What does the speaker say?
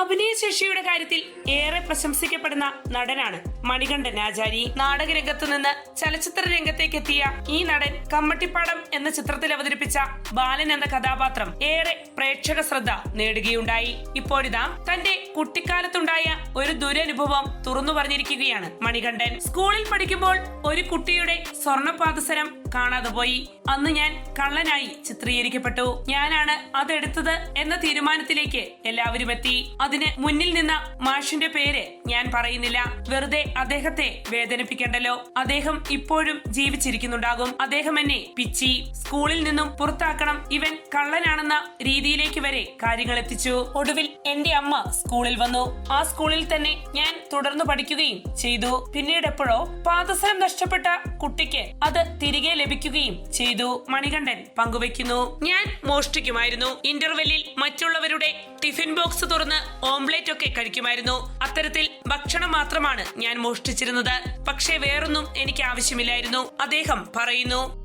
അഭിനയശേഷിയുടെ കാര്യത്തിൽ ഏറെ പ്രശംസിക്കപ്പെടുന്ന നടനാണ് മണികണ്ഠൻ ആചാരി. നാടകരംഗത്ത് നിന്ന് ചലച്ചിത്ര രംഗത്തേക്ക് എത്തിയ ഈ നടൻ കമ്മട്ടിപ്പാടം എന്ന ചിത്രത്തിൽ അവതരിപ്പിച്ച ബാലൻ എന്ന കഥാപാത്രം ഏറെ പ്രേക്ഷക ശ്രദ്ധ നേടുകയുണ്ടായി. ഇപ്പോഴിതാ തന്റെ കുട്ടിക്കാലത്തുണ്ടായ ഒരു ദുരനുഭവം തുറന്നു പറഞ്ഞിരിക്കുകയാണ് മണികണ്ഠൻ. സ്കൂളിൽ പഠിക്കുമ്പോൾ ഒരു കുട്ടിയുടെ സ്വർണപാദസരം കാണാതെ പോയി. അന്ന് ഞാൻ കള്ളനായി ചിത്രീകരിക്കപ്പെട്ടു. ഞാനാണ് അതെടുത്തത് എന്ന തീരുമാനത്തിലേക്ക് എല്ലാവരും എത്തി. അതിന് മുന്നിൽ നിന്ന മാഷിന്റെ പേര് ഞാൻ പറയുന്നില്ല. വെറുതെ അദ്ദേഹത്തെ വേദനിപ്പിക്കണ്ടല്ലോ. അദ്ദേഹം ഇപ്പോഴും ജീവിച്ചിരിക്കുന്നുണ്ടാകും. അദ്ദേഹം എന്നെ പിച്ചി. സ്കൂളിൽ നിന്നും പുറത്താക്കണം. ഇവൻ കള്ളനാണെന്ന രീതിയിലേക്ക് വരെ കാര്യങ്ങൾ എത്തിച്ചു. ഒടുവിൽ എന്റെ അമ്മ സ്കൂളിൽ വന്നു. ആ സ്കൂളിൽ തന്നെ ഞാൻ തുടർന്ന് പഠിക്കുകയും ചെയ്തു. പിന്നീട് എപ്പോഴോ പാദസരം നഷ്ടപ്പെട്ട കുട്ടിക്ക് അത് തിരികെ ലഭിക്കുകയും ചെയ്തു. മണികണ്ഠൻ പങ്കുവെക്കുന്നു ഞാൻ മോഷ്ടിക്കുമായിരുന്നു. ഇന്റർവെല്ലിൽ മറ്റുള്ളവരുടെ ടിഫിൻ ബോക്സ് തുറന്ന് ഓംലേറ്റ് ഒക്കെ കഴിക്കുമായിരുന്നു. അത്തരത്തിൽ ഭക്ഷണം മാത്രമാണ് ഞാൻ മോഷ്ടിച്ചിരുന്നത്. പക്ഷേ വേറൊന്നും എനിക്ക് ആവശ്യമില്ലായിരുന്നു. അദ്ദേഹം പറയുന്നു.